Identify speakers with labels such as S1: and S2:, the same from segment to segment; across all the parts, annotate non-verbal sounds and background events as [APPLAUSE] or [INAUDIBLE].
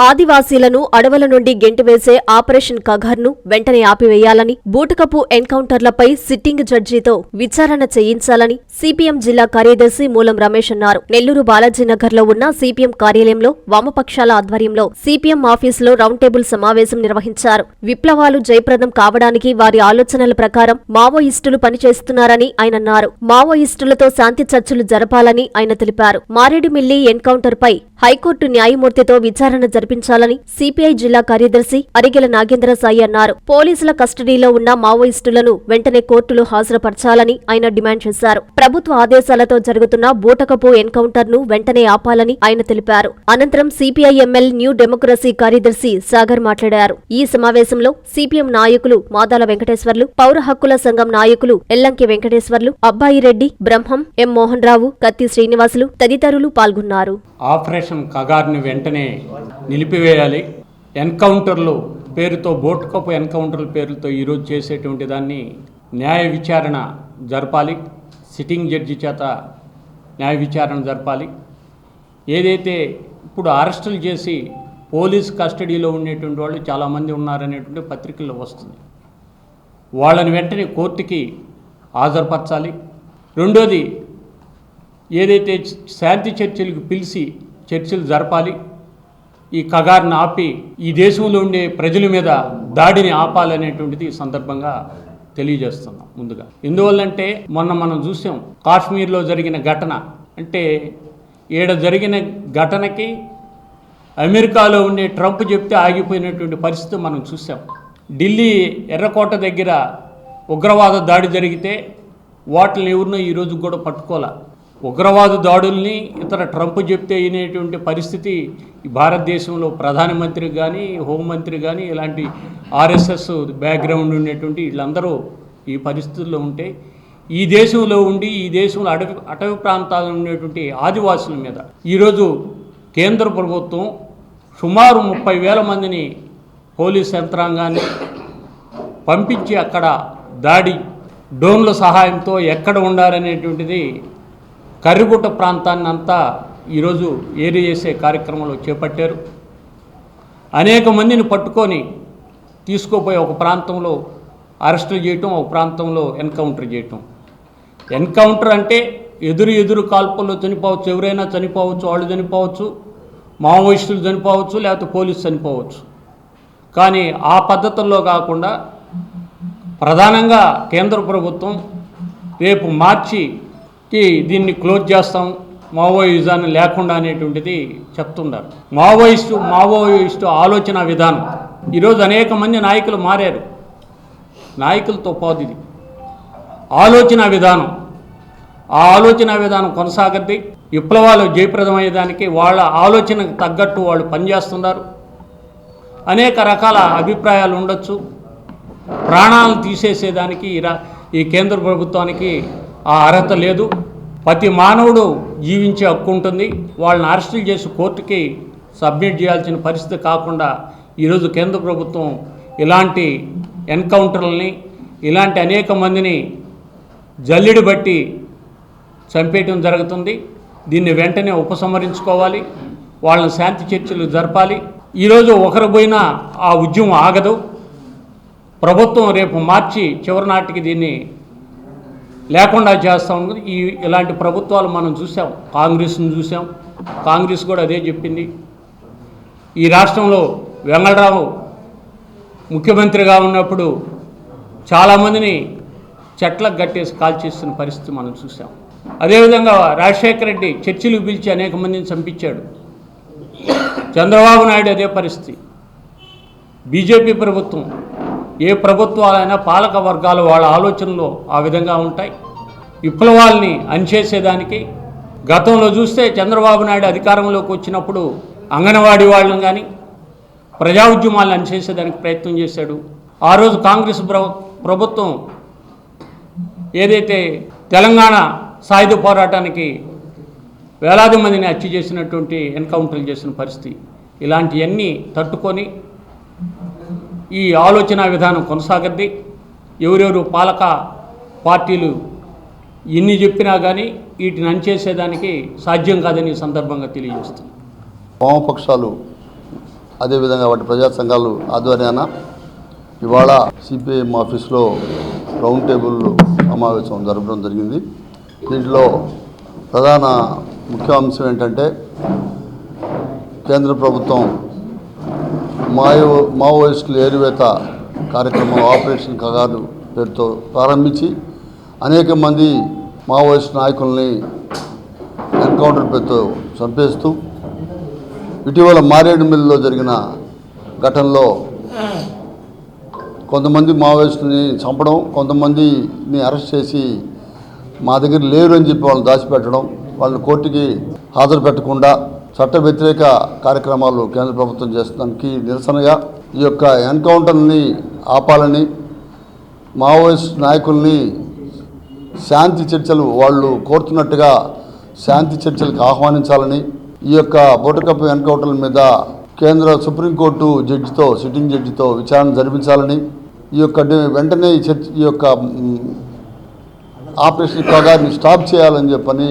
S1: ఆదివాసీలను అడవుల నుండి గెంటివేసే ఆపరేషన్ కఘర్ను వెంటనే ఆపివేయాలని బూటకపు ఎన్కౌంటర్లపై సిట్టింగ్ జడ్జితో విచారణ చేయించాలని సిపిఎం జిల్లా కార్యదర్శి మూలం రమేష్ అన్నారు. నెల్లూరు బాలాజీనగర్లో ఉన్న సిపిఎం కార్యాలయంలో వామపక్షాల ఆధ్వర్యంలో సిపిఎం ఆఫీసులో రౌండ్ టేబుల్ సమావేశం నిర్వహించారు. విప్లవాలు జయప్రదం కావడానికి వారి ఆలోచనల ప్రకారం మావోయిస్టులు పనిచేస్తున్నారని ఆయన అన్నారు. మావోయిస్టులతో శాంతి చర్చలు జరపాలని ఆయన తెలిపారు. మారేడుమిల్లి ఎన్కౌంటర్ పై హైకోర్టు న్యాయమూర్తితో విచారణ జరిపించాలని సిపిఐ జిల్లా కార్యదర్శి అరిగెల నాగేంద్ర సాయి అన్నారు. పోలీసుల కస్టడీలో ఉన్న మావోయిస్టులను వెంటనే కోర్టులో హాజరుపరచాలని ఆయన డిమాండ్ చేశారు. ప్రభుత్వ ఆదేశాలతో జరుగుతున్న బూటకపు ఎన్కౌంటర్ను వెంటనే ఆపాలని ఆయన తెలిపారు. అనంతరం సిపిఐ ఎంఎల్ న్యూ డెమోక్రసీ కార్యదర్శి సాగర్ మాట్లాడారు. ఈ సమావేశంలో సిపిఎం నాయకులు మాదాల వెంకటేశ్వర్లు పౌర హక్కుల సంఘం నాయకులు ఎల్లంకి వెంకటేశ్వర్లు అబ్బాయి రెడ్డి బ్రహ్మం ఎం మోహన్ రావు కత్తి శ్రీనివాసులు తదితరులు పాల్గొన్నారు.
S2: ఆపరేషన్ కగార్ని వెంటనే నిలిపివేయాలి. ఎన్కౌంటర్లు పేరుతో బోటుకప్పు ఎన్కౌంటర్ల పేరుతో ఈరోజు చేసేటువంటి దాన్ని న్యాయ విచారణ జరపాలి. సిట్టింగ్ జడ్జి చేత న్యాయ విచారణ జరపాలి. ఏదైతే ఇప్పుడు అరెస్టులు చేసి పోలీస్ కస్టడీలో ఉండేటువంటి వాళ్ళు చాలామంది ఉన్నారనేటువంటి పత్రికల్లో వస్తుంది. వాళ్ళని వెంటనే కోర్టుకి హాజరుపరచాలి. రెండోది ఏదైతే శాంతి చర్చలకు పిలిచి చర్చలు జరపాలి. ఈ కగార్ని ఆపి ఈ దేశంలో ఉండే ప్రజల మీద దాడిని ఆపాలనేటువంటిది ఈ సందర్భంగా తెలియజేస్తున్నాం ముందుగా. ఎందువల్లంటే మొన్న మనం చూసాం కాశ్మీర్లో జరిగిన ఘటన. అంటే ఈడ జరిగిన ఘటనకి అమెరికాలో ఉండే ట్రంప్ చెప్తే ఆగిపోయినటువంటి పరిస్థితి మనం చూసాం. ఢిల్లీ ఎర్రకోట దగ్గర ఉగ్రవాద దాడి జరిగితే వాటిని ఎవరినో ఈరోజు కూడా పట్టుకోలే ఉగ్రవాద దాడుల్ని ఇతర ట్రంప్ చెప్తే అయినటువంటి పరిస్థితి ఈ భారతదేశంలో ప్రధానమంత్రి కానీ హోంమంత్రి కానీ ఇలాంటి ఆర్ఎస్ఎస్ బ్యాక్గ్రౌండ్ ఉండేటువంటి వీళ్ళందరూ ఈ పరిస్థితుల్లో ఉంటే ఈ దేశంలో ఉండి ఈ దేశంలో అటవి అటవీ ప్రాంతాల్లో ఉండేటువంటి ఆదివాసుల మీద. ఈరోజు కేంద్ర ప్రభుత్వం సుమారు ముప్పై వేల మందిని పోలీస్ యంత్రాంగాన్ని పంపించి అక్కడ దాడి డ్రోన్ల సహాయంతో ఎక్కడ ఉండాలనేటువంటిది కర్రిగుట్ట ప్రాంతాన్ని అంతా ఈరోజు ఏరి చేసే కార్యక్రమంలో చేపట్టారు. అనేక మందిని పట్టుకొని తీసుకుపోయి ఒక ప్రాంతంలో అరెస్టులు చేయటం ఒక ప్రాంతంలో ఎన్కౌంటర్ చేయటం. ఎన్కౌంటర్ అంటే ఎదురు ఎదురు కాల్పుల్లో చనిపోవచ్చు ఎవరైనా చనిపోవచ్చు వాళ్ళు చనిపోవచ్చు మావోయిస్టులు చనిపోవచ్చు లేకపోతే పోలీసు చనిపోవచ్చు. కానీ ఆ పద్ధతుల్లో కాకుండా ప్రధానంగా కేంద్ర ప్రభుత్వం రేపు మార్చి దీన్ని క్లోజ్ చేస్తాం. మావోయిజాన్ని లేకుండా అనేటువంటిది చెప్తున్నారు మావోయిస్టు మావోయిస్టు ఆలోచన విధానం. ఈరోజు అనేక మంది నాయకులు మారారు. నాయకులతో పాదు ఇది. ఆలోచన విధానం. ఆ ఆలోచన విధానం కొనసాగద్ది. విప్లవాలు జయప్రదమయ్యేదానికి వాళ్ళ ఆలోచనకు తగ్గట్టు వాళ్ళు పనిచేస్తున్నారు. అనేక రకాల అభిప్రాయాలు ఉండొచ్చు. ప్రాణాలను తీసేసేదానికి ఈ కేంద్ర ప్రభుత్వానికి ఆ అర్హత లేదు. ప్రతి మానవుడు జీవించే హక్కు ఉంటుంది. వాళ్ళని అరెస్టులు చేసి కోర్టుకి సబ్మిట్ చేయాల్సిన పరిస్థితి కాకుండా ఈరోజు కేంద్ర ప్రభుత్వం ఇలాంటి ఎన్కౌంటర్లని ఇలాంటి అనేక మందిని జల్లిడి బట్టి చంపేయటం జరుగుతుంది. దీన్ని వెంటనే ఉపసంహరించుకోవాలి. వాళ్ళని శాంతి చర్చలు జరపాలి. ఈరోజు ఒకరు పోయినా ఆ ఉద్యమం ఆగదు. ప్రభుత్వం రేపు మార్చి చివరి నాటికి దీన్ని లేకుండా చేస్తాం ఉంటుంది ఈ ఇలాంటి ప్రభుత్వాలు మనం చూసాం. కాంగ్రెస్ను చూసాం. కాంగ్రెస్ కూడా అదే చెప్పింది. ఈ రాష్ట్రంలో వెంగళరావు ముఖ్యమంత్రిగా ఉన్నప్పుడు చాలామందిని చెట్లకు కట్టేసి కాల్చేస్తున్న పరిస్థితి మనం చూసాం. అదేవిధంగా రాజశేఖర రెడ్డి చర్చిలకు పిలిచి అనేక మందిని చంపించాడు. చంద్రబాబు నాయుడు అదే పరిస్థితి. బీజేపీ ప్రభుత్వం ఏ ప్రభుత్వాలైనా పాలక వర్గాలు వాళ్ళ ఆలోచనలు ఆ విధంగా ఉంటాయి. విప్లవాల్ని అంచేసేదానికి గతంలో చూస్తే చంద్రబాబు నాయుడు అధికారంలోకి వచ్చినప్పుడు అంగన్వాడీ వాళ్ళని కానీ ప్రజా ఉద్యమాలను అణచేసేదానికి ప్రయత్నం చేశాడు. ఆ రోజు కాంగ్రెస్ ప్రభుత్వం ఏదైతే తెలంగాణ సాయుధ పోరాటానికి వేలాది మందిని హత్య చేసినటువంటి ఎన్కౌంటర్లు చేసిన పరిస్థితి ఇలాంటివన్నీ తట్టుకొని ఈ ఆలోచన విధానం కొనసాగద్ది. ఎవరెవరు పాలక పార్టీలు ఎన్ని చెప్పినా కానీ వీటిని అణచేసేదానికి సాధ్యం కాదని సందర్భంగా తెలియజేస్తుంది
S3: వామపక్షాలు అదేవిధంగా వాటి ప్రజా సంఘాలు ఆధ్వర్యాన ఇవాళ సిపిఐఎం ఆఫీస్లో రౌండ్ టేబుల్ సమావేశం జరపడం జరిగింది. దీంట్లో ప్రధాన ముఖ్య అంశం ఏంటంటే కేంద్ర ప్రభుత్వం మాయో మావోయిస్టుల ఏరువేత కార్యక్రమం ఆపరేషన్ కగారు పేరుతో ప్రారంభించి అనేక మంది మావోయిస్ట్ నాయకుల్ని ఎన్కౌంటర్ పేరుతో చంపేస్తూ ఇటీవల మారేడుమిల్లిలో జరిగిన ఘటనలో కొంతమంది మావోయిస్టుని చంపడం కొంతమందిని అరెస్ట్ చేసి మా దగ్గర లేరు అని చెప్పి వాళ్ళని దాచిపెట్టడం వాళ్ళని కోర్టుకి హాజరు పెట్టకుండా చట్ట వ్యతిరేక కార్యక్రమాలు కేంద్ర ప్రభుత్వం చేస్తానికి నిరసనగా ఈ యొక్క ఎన్కౌంటర్ని ఆపాలని మావోయిస్ట్ నాయకుల్ని శాంతి చర్చలు వాళ్ళు కోరుతున్నట్టుగా శాంతి చర్చలకు ఆహ్వానించాలని ఈ యొక్క బోటకప్పు ఎన్కౌంటర్ల మీద కేంద్ర సుప్రీంకోర్టు జడ్జితో సిట్టింగ్ జడ్జితో విచారణ జరిపించాలని ఈ యొక్క వెంటనే ఈ చర్చ ఈ యొక్క ఆపరేషన్ కగారిని స్టాప్ చేయాలని చెప్పని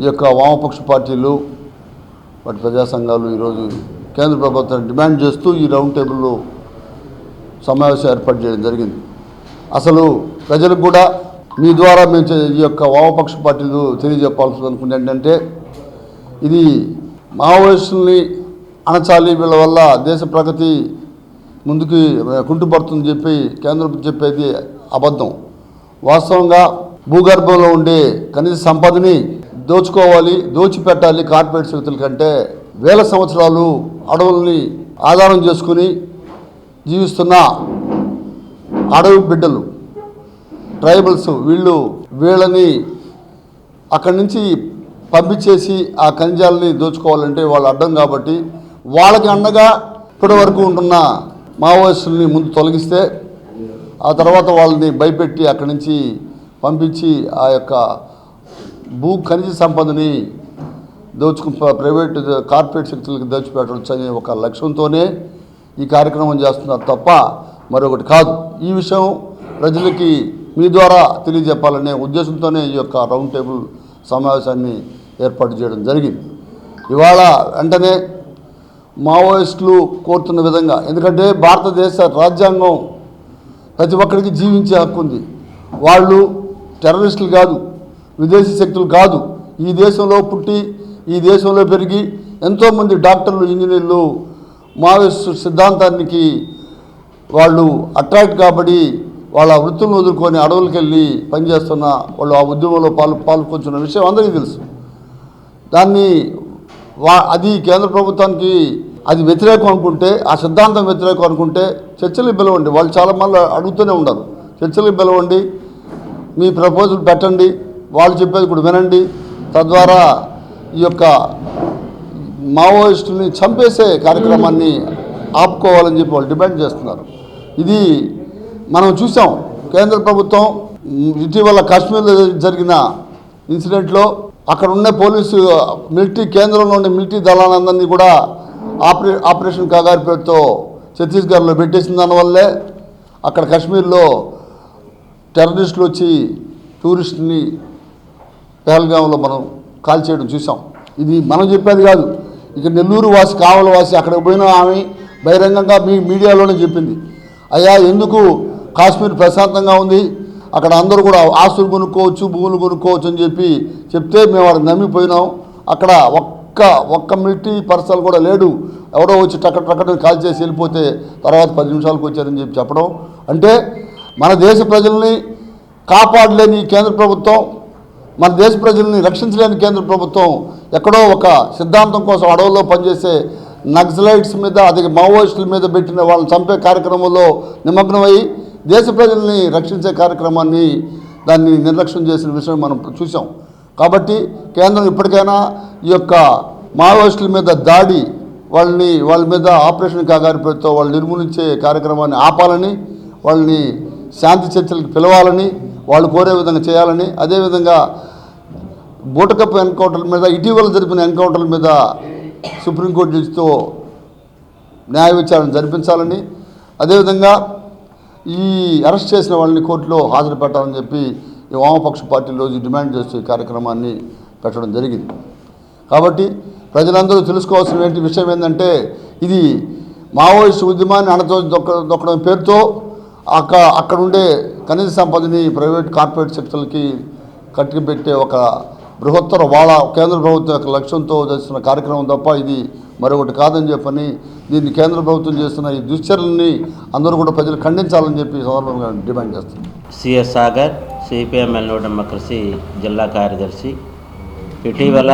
S3: ఈ యొక్క వామపక్ష పార్టీలు వాటి ప్రజా సంఘాలు ఈరోజు కేంద్ర ప్రభుత్వాన్ని డిమాండ్ చేస్తూ ఈ రౌండ్ టేబుల్లో సమావేశం ఏర్పాటు చేయడం జరిగింది. అసలు ప్రజలకు కూడా మీ ద్వారా మేము చే- ఈ యొక్క వామపక్ష పార్టీలు తెలియజెప్పాల్సింది అనుకుంది ఏంటంటే ఇది మావోయిస్టుల్ని అణచాలి వీళ్ళ వల్ల దేశ ప్రగతి ముందుకు కుంటుపడుతుందని చెప్పి కేంద్రం చెప్పేది అబద్ధం. వాస్తవంగా భూగర్భంలో ఉండే కనీస సంపదని దోచుకోవాలి దోచిపెట్టాలి కార్పొరేట్ శక్తుల కంటే వేల సంవత్సరాలు అడవుల్ని ఆధారం చేసుకుని జీవిస్తున్న అడవి బిడ్డలు ట్రైబల్స్ వీళ్ళు వీళ్ళని అక్కడి నుంచి పంపించేసి ఆ ఖనిజాలని దోచుకోవాలంటే వాళ్ళు అడ్డం కాబట్టి వాళ్ళకి అండగా ఇప్పటి వరకు ఉంటున్న మావోయిస్టుల్ని ముందు తొలగిస్తే ఆ తర్వాత వాళ్ళని భయపెట్టి అక్కడి నుంచి పంపించి ఆ యొక్క భూ ఖనిజ సంపదని దోచుకు ప్రైవేట్ కార్పొరేట్ శక్తులకు దోచిపెట్టవచ్చు అనే ఒక లక్ష్యంతోనే ఈ కార్యక్రమం చేస్తున్నారు తప్ప మరొకటి కాదు. ఈ విషయం ప్రజలకి మీ ద్వారా తెలియజెప్పాలనే ఉద్దేశంతోనే ఈ యొక్క రౌండ్ టేబుల్ సమావేశాన్ని ఏర్పాటు చేయడం జరిగింది. ఇవాళ వెంటనే మావోయిస్టులు కోరుతున్న విధంగా ఎందుకంటే భారతదేశ రాజ్యాంగం ప్రతి ఒక్కరికి జీవించే హక్కు ఉంది. వాళ్ళు టెర్రరిస్టులు కాదు విదేశీ శక్తులు కాదు. ఈ దేశంలో పుట్టి ఈ దేశంలో పెరిగి ఎంతోమంది డాక్టర్లు ఇంజనీర్లు మావోయిస్టు సిద్ధాంతానికి వాళ్ళు అట్రాక్ట్ కాబడి వాళ్ళ వృత్తులను వదులుకొని అడవులకు వెళ్ళి పనిచేస్తున్న వాళ్ళు ఆ ఉద్యమంలో పాలు పాల్గొంటున్న విషయం అందరికీ తెలుసు. దాన్ని వా అది కేంద్ర ప్రభుత్వానికి అది వ్యతిరేకం అనుకుంటే ఆ సిద్ధాంతం వ్యతిరేకం అనుకుంటే చర్చలకు పిలవండి వాళ్ళు చాలా మంది అడుగుతూనే ఉండరు చర్చలకు పిలవండి మీ ప్రపోజల్ పెట్టండి. వాళ్ళు చెప్పేది కూడా వినండి. తద్వారా ఈ యొక్క మావోయిస్టుల్ని చంపేసే కార్యక్రమాన్ని ఆపుకోవాలని చెప్పి వాళ్ళు డిమాండ్ చేస్తున్నారు. ఇది మనం చూసాం కేంద్ర ప్రభుత్వం ఇటీవల కాశ్మీర్లో జరిగిన ఇన్సిడెంట్లో అక్కడ ఉన్న పోలీసు మిలిటరీ కేంద్రంలో ఉండే మిలిటరీ దళాలందరినీ కూడా ఆపరే ఆపరేషన్ కాగారి పేరుతో ఛత్తీస్గఢ్లో పెట్టేసిన దానివల్లే అక్కడ కాశ్మీర్లో టెర్రరిస్టులు వచ్చి టూరిస్ట్ని పహల్గాంలో మనం కాల్ చేయడం చూసాం. ఇది మనం చెప్పేది కాదు. ఇక నెల్లూరు వాసి కావల వాసి అక్కడికి పోయిన ఆమె బహిరంగంగా మీ మీడియాలోనే చెప్పింది. అయ్యా ఎందుకు కాశ్మీర్ ప్రశాంతంగా ఉంది? అక్కడ అందరూ కూడా ఆస్తులు కొనుక్కోవచ్చు భూములు కొనుక్కోవచ్చు అని చెప్పి చెప్తే మేము వాడిని నమ్మిపోయినాం. అక్కడ ఒక్క ఒక్క మిలిటరీ పర్సన్ కూడా లేడు. ఎవడో వచ్చి టక్క టక్కని కాల్ చేసి వెళ్ళిపోతే తర్వాత పది నిమిషాలకు వచ్చారని చెప్పి చెప్పడం. అంటే మన దేశ ప్రజల్ని కాపాడలేని కేంద్ర ప్రభుత్వం మన దేశ ప్రజల్ని రక్షించలేని కేంద్ర ప్రభుత్వం ఎక్కడో ఒక సిద్ధాంతం కోసం అడవుల్లో పనిచేసే నక్సలైట్స్ మీద అది మావోయిస్టుల మీద పెట్టిన వాళ్ళని చంపే కార్యక్రమంలో నిమగ్నమై దేశ ప్రజల్ని రక్షించే కార్యక్రమాన్ని దాన్ని నిర్లక్ష్యం చేసిన విషయం మనం చూసాం కాబట్టి కేంద్రం ఇప్పటికైనా ఈ యొక్క మావోయిస్టుల మీద దాడి వాళ్ళని వాళ్ళ మీద ఆపరేషన్ కాగారి పేరుతో వాళ్ళు నిర్మూలించే కార్యక్రమాన్ని ఆపాలని వాళ్ళని శాంతి చర్చలకు పిలవాలని వాళ్ళు కోరే విధంగా చేయాలని అదేవిధంగా బూటకప్ ఎన్కౌంటర్ మీద ఇటీవల జరిపిన ఎన్కౌంటర్ల మీద సుప్రీంకోర్టు జడ్జితో న్యాయ విచారణ జరిపించాలని అదేవిధంగా ఈ అరెస్ట్ చేసిన వాళ్ళని కోర్టులో హాజరు పెట్టాలని చెప్పి ఈ వామపక్ష పార్టీలు రోజు డిమాండ్ చేస్తూ ఈ కార్యక్రమాన్ని పెట్టడం జరిగింది. కాబట్టి ప్రజలందరూ తెలుసుకోవాల్సిన ఏంటి విషయం ఏంటంటే ఇది మావోయిస్ట్ ఉద్యమాన్ని అణతో దొక్క దొక్కడం పేరుతో అక్క అక్కడ ఉండే ఖనిజ సంపదని ప్రైవేట్ కార్పొరేట్ శక్తులకి కట్టిపెట్టే ఒక బృహత్తర వాళ్ళ కేంద్ర ప్రభుత్వం యొక్క లక్ష్యంతో చేస్తున్న కార్యక్రమం తప్ప ఇది మరొకటి కాదని చెప్పని దీన్ని కేంద్ర ప్రభుత్వం చేస్తున్న ఈ దుశ్చర్యల్ని అందరూ కూడా ప్రజలు ఖండించాలని చెప్పి సందర్భంగా డిమాండ్ చేస్తుంది
S4: సిఎస్ సాగర్ సిపిఎం ఎల్నో డెమోక్రసీ జిల్లా కార్యదర్శి. ఇటీవల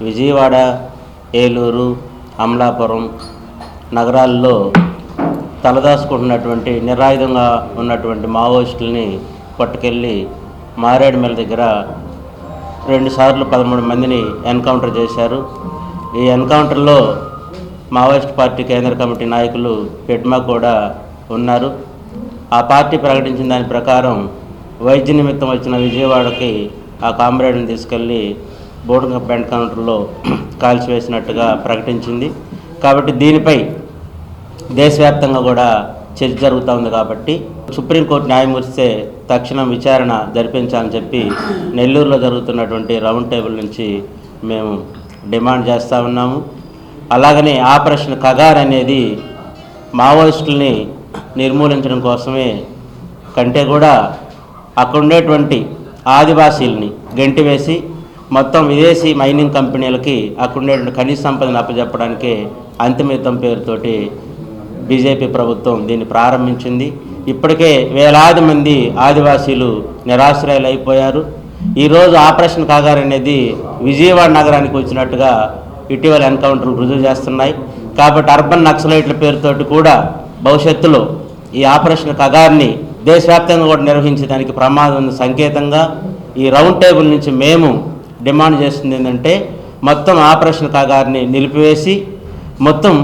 S4: విజయవాడ ఏలూరు అమలాపురం నగరాల్లో తలదాచుకుంటున్నటువంటి నిరాయుధంగా ఉన్నటువంటి మావోయిస్టుల్ని పట్టుకెళ్ళి మారేడుమెల దగ్గర రెండుసార్లు పదమూడు మందిని ఎన్కౌంటర్ చేశారు. ఈ ఎన్కౌంటర్లో మావోయిస్ట్ పార్టీ కేంద్ర కమిటీ నాయకులు పెట్మా కూడా ఉన్నారు. ఆ పార్టీ ప్రకటించిన దాని ప్రకారం వైద్య నిమిత్తం వచ్చిన విజయవాడకి ఆ కామ్రేడ్ని తీసుకెళ్ళి బోర్డింగ్ ఎన్కౌంటర్లో [CLEARS THROAT] కాల్చివేసినట్టుగా ప్రకటించింది. కాబట్టి దీనిపై దేశవ్యాప్తంగా కూడా చర్చ జరుగుతూ ఉంది కాబట్టి సుప్రీంకోర్టు న్యాయమూర్తే తక్షణం విచారణ జరిపించాలని చెప్పి నెల్లూరులో జరుగుతున్నటువంటి రౌండ్ టేబుల్ నుంచి మేము డిమాండ్ చేస్తూ ఉన్నాము. అలాగనే ఆపరేషన్ కగార్ అనేది మావోయిస్టుల్ని నిర్మూలించడం కోసమే కంటే కూడా అక్కడ ఉండేటువంటి ఆదివాసీల్ని గెంటివేసి మొత్తం విదేశీ మైనింగ్ కంపెనీలకి అక్కడ ఉండేటువంటి ఖనిజ సంపదను అప్పచెప్పడానికే అంతిమితం పేరుతోటి బీజేపీ ప్రభుత్వం దీన్ని ప్రారంభించింది. ఇప్పటికే వేలాది మంది ఆదివాసీలు నిరాశ్రయాలు అయిపోయారు ఈరోజు ఆపరేషన్ కాగార్ అనేది విజయవాడ నగరానికి వచ్చినట్టుగా ఇటీవల ఎన్కౌంటర్లు రుజువు చేస్తున్నాయి. కాబట్టి అర్బన్ నక్సలైట్ల పేరుతోటి కూడా భవిష్యత్తులో ఈ ఆపరేషన్ కగార్ని దేశవ్యాప్తంగా కూడా నిర్వహించడానికి ప్రమాదం ఉన్న సంకేతంగా ఈ రౌండ్ టేబుల్ నుంచి మేము డిమాండ్ చేస్తుంది ఏంటంటే మొత్తం ఆపరేషన్ కాగారిని నిలిపివేసి మొత్తం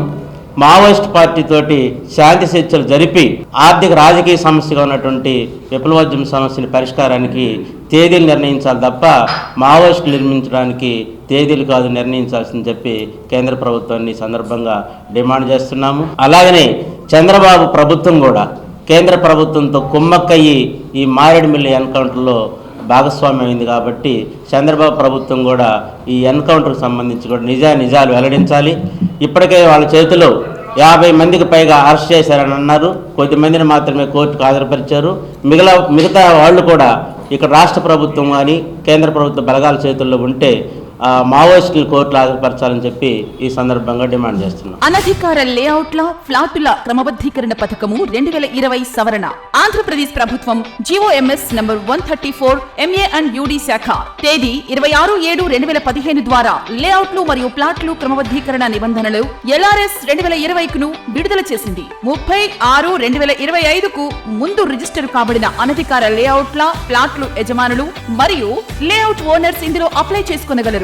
S4: మావోయిస్ట్ పార్టీతోటి శాంతి చర్చలు జరిపి ఆర్థిక రాజకీయ సమస్యగా ఉన్నటువంటి విప్లవోద్యమ సమస్యని పరిష్కారానికి తేదీలు నిర్ణయించాలి తప్ప మావోయిస్టులు నిర్మించడానికి తేదీలు కాదు నిర్ణయించాల్సిందని చెప్పి కేంద్ర ప్రభుత్వాన్ని సందర్భంగా డిమాండ్ చేస్తున్నాము. అలాగనే చంద్రబాబు ప్రభుత్వం కూడా కేంద్ర ప్రభుత్వంతో కుమ్మక్కయ్యి ఈ మారేడుమిల్లి ఎన్కౌంటర్లో భాగస్వామ్యం అయింది కాబట్టి చంద్రబాబు ప్రభుత్వం కూడా ఈ ఎన్కౌంటర్కి సంబంధించి కూడా నిజా నిజాలు వెల్లడించాలి. ఇప్పటికే వాళ్ళ చేతిలో యాభై మందికి పైగా అరెస్ట్ చేశారని అన్నారు. కొద్దిమందిని మాత్రమే కోర్టుకు హాజరుపరిచారు. మిగతా మిగతా వాళ్ళు కూడా ఇక్కడ రాష్ట్ర ప్రభుత్వం కానీ కేంద్ర ప్రభుత్వ బలగాల చేతుల్లో ఉంటే మావోయిస్టులు కోర్టులు హాజరుపరచాలని చెప్పి ఈ సందర్భంగా డిమాండ్ చేస్తున్నాం.
S5: అనధికార లేఅవుట్ల ఫ్లాటుల క్రమబద్ధీకరణ పథకము రెండు వేల ఇరవై సవరణ. ఆంధ్రప్రదేశ్ ప్రభుత్వం GOMs number one thirty four MA and UD శాఖ. తేదీ ఇరవై ఆరు ఏడు రెండు వేల పదిహేను ద్వారా లేఅవుట్లు మరియు ప్లాట్లు క్రమబద్ధీకరణ నిబంధనలు ఎల్ఆర్ఎస్ రెండు వేల ఇరవైకును విడుదల చేసింది. ముప్పై ఆరు రెండు వేల ఇరవై ఐదుకు ముందు రిజిస్టర్ కాబడిన అనధికార లేఅవుట్ల ప్లాట్లు యజమానులు మరియు లేఅవుట్ ఓనర్స్ ఇందులో అప్లై చేసుకొనగలరు.